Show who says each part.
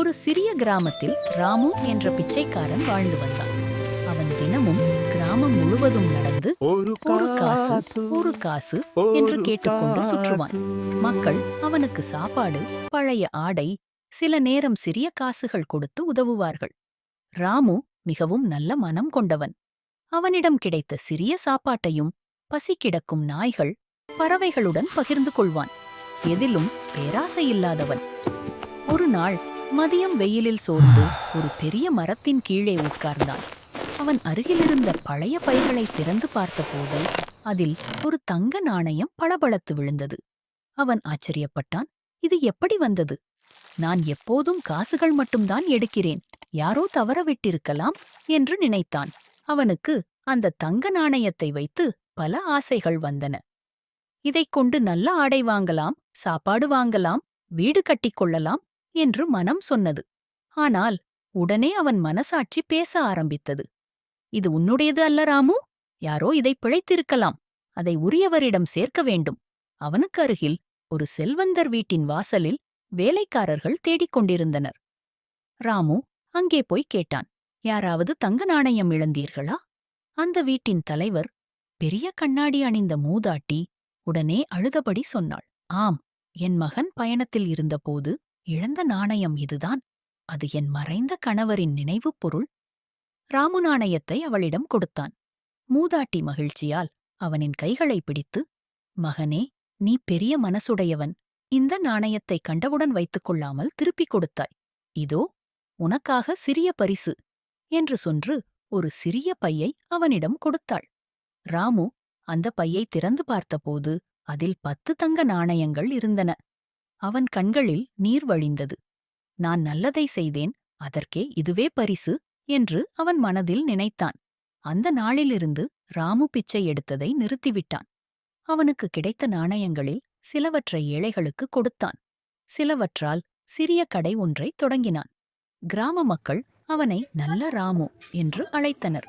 Speaker 1: ஒரு சிறிய கிராமத்தில் ராமு என்ற பிச்சைக்காரன் வாழ்ந்து வந்தான். அவன் தினமும் கிராமம் முழுவதும் நடந்து
Speaker 2: ஒரு
Speaker 1: காசு ஒரு காசு என்று கேட்டுக்கொண்டு சுற்றுவான். மக்கள் அவனுக்கு சாப்பாடு பழைய ஆடை சில நேரம் சிறிய காசுகள் கொடுத்து உதவுவார்கள். ராமு மிகவும் நல்ல மனம் கொண்டவன். அவனிடம் கிடைத்த சிறிய சாப்பாட்டையும் பசி கிடக்கும் நாய்கள் பறவைகளுடன் பகிர்ந்து கொள்வான். எதிலும் பேராசை இல்லாதவன். ஒரு நாள் மதியம் வெயிலில் சோர்ந்து ஒரு பெரிய மரத்தின் கீழே உட்கார்ந்தான். அவன் அருகிலிருந்த பழைய பைகளை திறந்து பார்த்தபோது அதில் ஒரு தங்க நாணயம் பளபளத்து விழுந்தது. அவன் ஆச்சரியப்பட்டான் இது எப்படி வந்தது? நான் எப்போதும் காசுகள் மட்டும்தான் எடுக்கிறேன். யாரோ தவறவிட்டிருக்கலாம் என்று நினைத்தான். அவனுக்கு அந்த தங்க நாணயத்தை வைத்து பல ஆசைகள் வந்தன. இதைக் கொண்டு நல்ல ஆடை வாங்கலாம் சாப்பாடு வாங்கலாம் வீடு கட்டிக்கொள்ளலாம் என்று மனம் சொன்னது. ஆனால் உடனே அவன் மனசாட்சி பேச ஆரம்பித்தது. இது உன்னுடையது அல்ல ராமு. யாரோ இதை பிழைத்திருக்கலாம். அதை உரியவரிடம் சேர்க்க வேண்டும். அவனுக்கு அருகில் ஒரு செல்வந்தர் வீட்டின் வாசலில் வேலைக்காரர்கள் தேடிக் கொண்டிருந்தனர். ராமு அங்கே போய் கேட்டான். யாராவது தங்க நாணயம் இழந்தீர்களா அந்த வீட்டின் தலைவர் பெரிய கண்ணாடி அணிந்த மூதாட்டி உடனே அழுதபடி சொன்னாள். ஆம் என் மகன் பயணத்தில் இருந்தபோது இழந்த நாணயம் இதுதான். அது என் மறைந்த கணவரின் நினைவுப் பொருள். ராமு நாணயத்தை அவளிடம் கொடுத்தான். மூதாட்டி மகிழ்ச்சியால் அவனின் கைகளை பிடித்து மகனே நீ பெரிய மனசுடையவன். இந்த நாணயத்தை கண்டவுடன் வைத்துக் கொள்ளாமல் திருப்பிக் கொடுத்தாய். இதோ உனக்காக சிறிய பரிசு என்று சொன்று ஒரு சிறிய பையை அவனிடம் கொடுத்தாள். ராமு அந்த பையை திறந்து பார்த்தபோது அதில் பத்து தங்க நாணயங்கள் இருந்தன. அவன் கண்களில் நீர் வழிந்தது. நான் நல்லதை செய்தேன் அதற்கே இதுவே பரிசு என்று அவன் மனதில் நினைத்தான். அந்த நாளிலிருந்து ராமு பிச்சை எடுத்ததை நிறுத்திவிட்டான். அவனுக்கு கிடைத்த நாணயங்களில் சிலவற்றை ஏழைகளுக்கு கொடுத்தான். சிலவற்றால் சிறிய கடை ஒன்றை தொடங்கினான். கிராம மக்கள் அவனை நல்ல ராமு என்று அழைத்தனர்.